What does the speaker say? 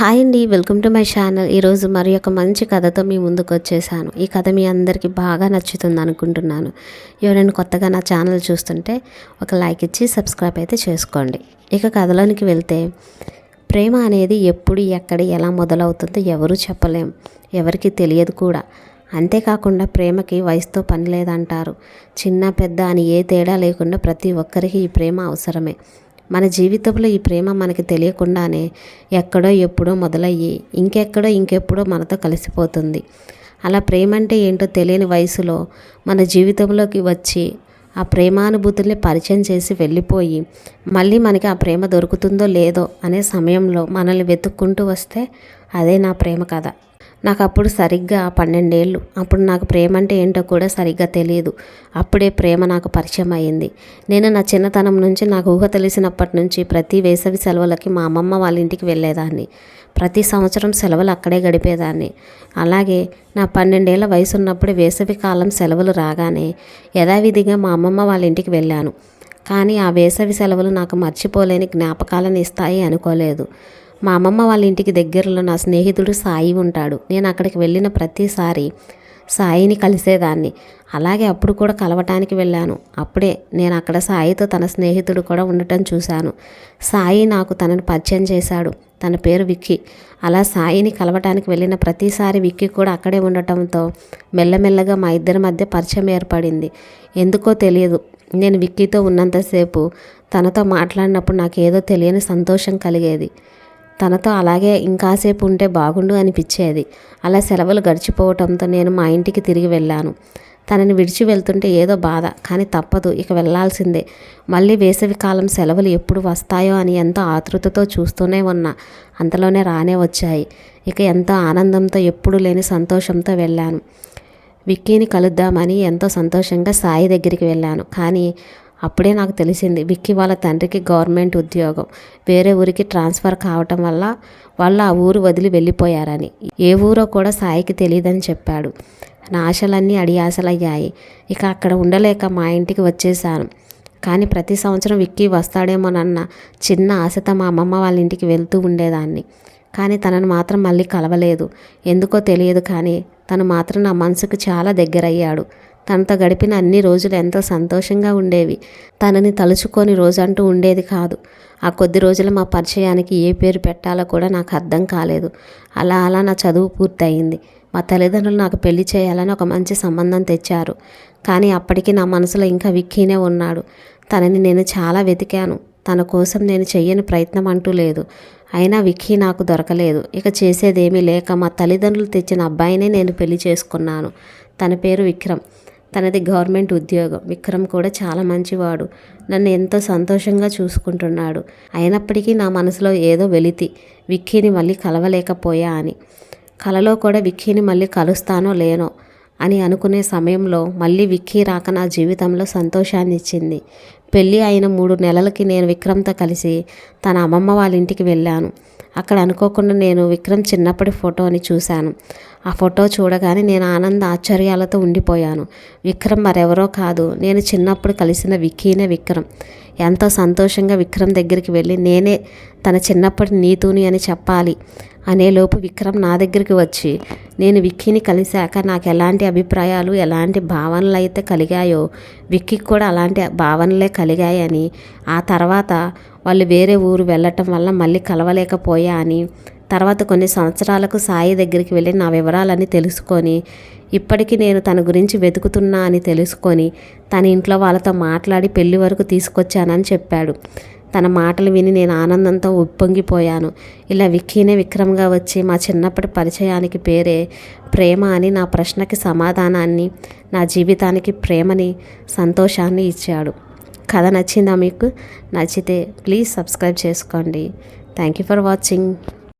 Hi అండి welcome to my channel. ఈరోజు మరి ఒక మంచి కథతో మీ ముందుకు వచ్చేసాను. ఈ కథ మీ అందరికీ బాగా నచ్చుతుంది అనుకుంటున్నాను. ఎవరైనా కొత్తగా నా ఛానల్ చూస్తుంటే ఒక లైక్ ఇచ్చి సబ్స్క్రైబ్ అయితే చేసుకోండి. ఇక కథలోనికి వెళ్తే ప్రేమ అనేది ఎప్పుడు ఎక్కడ ఎలా మొదలవుతుందో ఎవరూ చెప్పలేం. ఎవరికి తెలియదు కూడా. అంతేకాకుండా ప్రేమకి వయసుతో పని లేదంటారు. చిన్న పెద్ద అని ఏ తేడా లేకుండా ప్రతి ఒక్కరికి ఈ ప్రేమ అవసరమే. మన జీవితంలో ఈ ప్రేమ మనకి తెలియకుండానే ఎక్కడో ఎప్పుడో మొదలయ్యి ఇంకెక్కడో ఇంకెప్పుడో మనతో కలిసిపోతుంది. అలా ప్రేమ అంటే ఏంటో తెలియని వయసులో మన జీవితంలోకి వచ్చి ఆ ప్రేమానుభూతుల్ని పరిచయం చేసి వెళ్ళిపోయి మళ్ళీ మనకి ఆ ప్రేమ దొరుకుతుందో లేదో అనే సమయంలో మనల్ని వెతుక్కుంటూ వస్తే అదే నా ప్రేమ కథ. నాకు అప్పుడు సరిగ్గా పన్నెండేళ్ళు. అప్పుడు నాకు ప్రేమ అంటే ఏంటో కూడా సరిగ్గా తెలియదు. అప్పుడే ప్రేమ నాకు పరిచయం అయ్యింది నేను నా చిన్నతనం నుంచి నాకు ఊహ తెలిసినప్పటి నుంచి ప్రతి వేసవి సెలవులకి మా అమ్మమ్మ వాళ్ళ ఇంటికి వెళ్ళేదాన్ని. ప్రతి సంవత్సరం సెలవులు అక్కడే గడిపేదాన్ని. అలాగే నా పన్నెండేళ్ళ వయసు ఉన్నప్పుడు వేసవి కాలం సెలవులు రాగానే యథావిధిగా మా అమ్మమ్మ వాళ్ళ ఇంటికి వెళ్ళాను. కానీ ఆ వేసవి సెలవులు నాకు మర్చిపోలేని జ్ఞాపకాలను ఇస్తాయి అనుకోలేదు. మా అమ్మమ్మ వాళ్ళ ఇంటికి దగ్గరలో నా స్నేహితుడు సాయి ఉంటాడు. నేను అక్కడికి వెళ్ళిన ప్రతిసారి సాయిని కలిసేదాన్ని. అలాగే అప్పుడు కూడా కలవటానికి వెళ్ళాను. అప్పుడే నేను అక్కడ సాయితో తన స్నేహితుడు కూడా ఉండటం చూశాను. సాయి నాకు తనను పరిచయం చేశాడు. తన పేరు విక్కీ. అలా సాయిని కలవటానికి వెళ్ళిన ప్రతిసారి విక్కీ కూడా అక్కడే ఉండటంతో మెల్లమెల్లగా మా ఇద్దరి మధ్య పరిచయం ఏర్పడింది. ఎందుకో తెలియదు. నేను విక్కీతో ఉన్నంతసేపు తనతో మాట్లాడినప్పుడు నాకు ఏదో తెలియని సంతోషం కలిగేది. తనతో అలాగే ఇంకాసేపు ఉంటే బాగుండు అనిపించేది. అలా సెలవులు గడిచిపోవటంతో నేను మా ఇంటికి తిరిగి వెళ్ళాను. తనని విడిచి వెళ్తుంటే ఏదో బాధ కానీ తప్పదు ఇక వెళ్ళాల్సిందే. మళ్ళీ వేసవికాలం సెలవులు ఎప్పుడు వస్తాయో అని ఎంతో ఆతృతతో చూస్తూనే ఉన్నా. అంతలోనే రానే వచ్చాయి. ఇక ఎంతో ఆనందంతో ఎప్పుడు లేని సంతోషంతో వెళ్ళాను. విక్కీని కలుద్దామని ఎంతో సంతోషంగా సాయి దగ్గరికి వెళ్ళాను. కానీ అప్పుడే నాకు తెలిసింది విక్కీ వాళ్ళ తండ్రికి గవర్నమెంట్ ఉద్యోగం. వేరే ఊరికి ట్రాన్స్ఫర్ కావటం వల్ల వాళ్ళు ఆ ఊరు వదిలి వెళ్ళిపోయారని. ఏ ఊరో కూడా సాయికి తెలియదని చెప్పాడు. నా ఆశలన్నీ అడియాసలయ్యాయి ఇక అక్కడ ఉండలేక మా ఇంటికి వచ్చేసాను కానీ ప్రతి సంవత్సరం విక్కీ వస్తాడేమోనన్న చిన్న ఆశతో మా అమ్మమ్మ వాళ్ళ ఇంటికి వెళ్తూ ఉండేదాన్ని. కానీ తనను మాత్రం మళ్ళీ కలవలేదు. ఎందుకో తెలియదు కానీ తను మాత్రం నా మనసుకు చాలా దగ్గరయ్యాడు. తనతో గడిపిన అన్ని రోజులు ఎంతో సంతోషంగా ఉండేవి. తనని తలుచుకొని రోజంటూ ఉండేది కాదు. ఆ కొద్ది రోజులు మా పరిచయానికి ఏ పేరు పెట్టాలో కూడా నాకు అర్థం కాలేదు. అలా అలా నా చదువు పూర్తయింది. మా తల్లిదండ్రులు నాకు పెళ్ళి చేయాలని ఒక మంచి సంబంధం తెచ్చారు. కానీ అప్పటికి నా మనసులో ఇంకా విక్కీనే ఉన్నాడు. తనని నేను చాలా వెతికాను. తన కోసం నేను చెయ్యని ప్రయత్నం అంటూ లేదు. అయినా విక్కీ నాకు దొరకలేదు. ఇక చేసేదేమీ లేక మా తల్లిదండ్రులు తెచ్చిన అబ్బాయినే నేను పెళ్ళి చేసుకున్నాను. తన పేరు విక్రమ్. తనది గవర్నమెంట్ ఉద్యోగం. విక్రమ్ కూడా చాలా మంచివాడు. నన్ను ఎంతో సంతోషంగా చూసుకుంటున్నాడు. అయినప్పటికీ నా మనసులో ఏదో వెలితి. విక్కీని మళ్ళీ కలవలేకపోయా అని. కలలో కూడా విక్కీని మళ్ళీ కలుస్తానో లేనో అని అనుకునే సమయంలో మళ్ళీ విక్కీ రాక నా జీవితంలో సంతోషాన్ని ఇచ్చింది పెళ్ళి అయిన మూడు నెలలకి నేను విక్రమ్తో కలిసి తన అమ్మమ్మ వాళ్ళ ఇంటికి వెళ్ళాను. అక్కడ అనుకోకుండా నేను విక్రమ్ చిన్నప్పటి ఫోటోని చూశాను. ఆ ఫోటో చూడగానే నేను ఆనంద ఆశ్చర్యాలతో ఉండిపోయాను. విక్రమ్ మరెవరో కాదు. నేను చిన్నప్పుడు కలిసిన విక్కీనే విక్రమ్. ఎంతో సంతోషంగా విక్రమ్ దగ్గరికి వెళ్ళి నేనే తన చిన్నప్పటి నీతుని అని చెప్పాలి అనేలోపు విక్రమ్ నా దగ్గరికి వచ్చి నేను విక్కీని కలిశాక నాకు ఎలాంటి అభిప్రాయాలు ఎలాంటి భావనలు అయితే కలిగాయో విక్కీకి కూడా అలాంటి భావనలే కలిగాయని ఆ తర్వాత వాళ్ళు వేరే ఊరు వెళ్ళటం వల్ల మళ్ళీ కలవలేకపోయా అని తర్వాత కొన్ని సంవత్సరాలకు సాయి దగ్గరికి వెళ్ళి నా వివరాలని తెలుసుకొని ఇప్పటికీ నేను తన గురించి వెతుకుతున్నా అని తెలుసుకొని తన ఇంట్లో వాళ్ళతో మాట్లాడి పెళ్ళి వరకు తీసుకొచ్చానని చెప్పాడు. తన మాటలు విని నేను ఆనందంతో ఉప్పొంగిపోయాను. ఇలా విక్కీనే విక్రమ్గా వచ్చి మా చిన్నప్పటి పరిచయానికి పేరే ప్రేమ అని నా ప్రశ్నకి సమాధానాన్ని నా జీవితానికి ప్రేమని సంతోషాన్ని ఇచ్చాడు. కథ నచ్చిందా మీకు? నచ్చితే ప్లీజ్ సబ్స్క్రైబ్ చేసుకోండి. Thank you for watching.